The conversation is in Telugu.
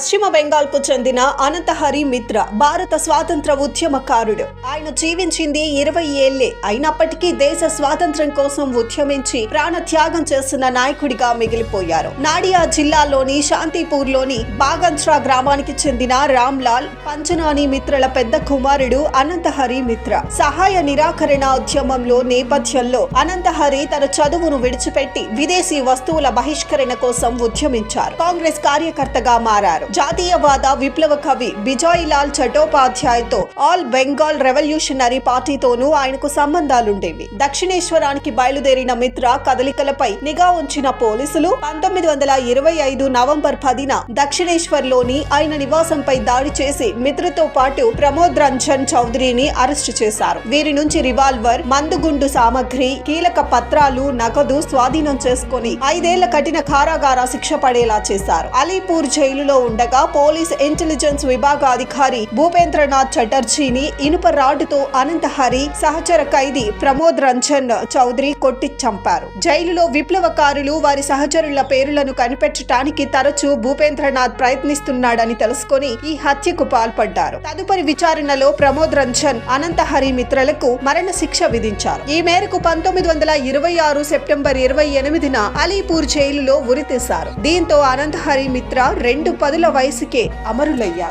పశ్చిమ బెంగాల్కు చెందిన అనంతహరి మిత్ర భారత స్వాతంత్ర ఉద్యమకారుడు. ఆయన జీవించింది ఇరవై ఏళ్ళే అయినప్పటికీ దేశ స్వాతంత్ర్యం కోసం ఉద్యమించి ప్రాణ త్యాగం నాయకుడిగా మిగిలిపోయారు. నాడియా జిల్లాలోని శాంతిపూర్లోని బాగంత్రా గ్రామానికి చెందిన రామ్లాల్ పంచనాని మిత్రల పెద్ద కుమారుడు అనంతహరి మిత్ర. సహాయ నిరాకరణ ఉద్యమంలో నేపథ్యంలో అనంతహరి తన చదువును విడిచిపెట్టి విదేశీ వస్తువుల బహిష్కరణ కోసం ఉద్యమించారు. కాంగ్రెస్ కార్యకర్తగా మారారు. జాతీయవాద విప్లవ కవి బిజాయిలాల్ చటోపాధ్యాయ్తో ఆల్ బెంగాల్ రెవల్యూషనరీ పార్టీతోనూ ఆయనకు సంబంధాలుండేవి. దక్షిణేశ్వరానికి బయలుదేరిన మిత్ర కదలికలపై నిఘా ఉంచిన పోలీసులు పంతొమ్మిది వందల ఇరవై ఐదు నవంబర్ పదిన దక్షిణేశ్వర్లోని ఆయన నివాసంపై దాడి చేసి మిత్రతో పాటు ప్రమోద్ రంజన్ చౌదరిని అరెస్టు చేశారు. వీరి నుంచి రివాల్వర్ మందుగుండు సామగ్రి కీలక పత్రాలు నగదు స్వాధీనం చేసుకుని ఐదేళ్ళ కఠిన కారాగార శిక్ష పడేలా చేశారు. అలీపూర్ జైలులో ఉండగా పోలీస్ ఇంటెలిజెన్స్ విభాగ అధికారి భూపేంద్రనాథ్ చటర్జీని ఇనుప రాడ్డుతో అనంతహరి సహచర ఖైదీ ప్రమోద్ రంజన్ చౌదరి కొట్టి చంపారు. జైలులో విప్లవకారులు వారి సహచరుల పేర్లను కనిపెట్టడానికి తరచూ భూపేంద్రనాథ్ ప్రయత్నిస్తున్నాడని తెలుసుకొని ఈ హత్యకు పాల్పడ్డారు. తదుపరి విచారణలో ప్రమోద్ రంజన్ అనంతహరి మిత్రలకు మరణ శిక్ష విధించారు. ఈ మేరకు పంతొమ్మిది వందల ఇరవై ఆరు సెప్టెంబర్ ఇరవై ఎనిమిదిన అలీపూర్ జైలులో ఉరితీశారు దీంతో అనంతహరి మిత్ర రెండు పదుల వయసుకే అమరులయ్యారు.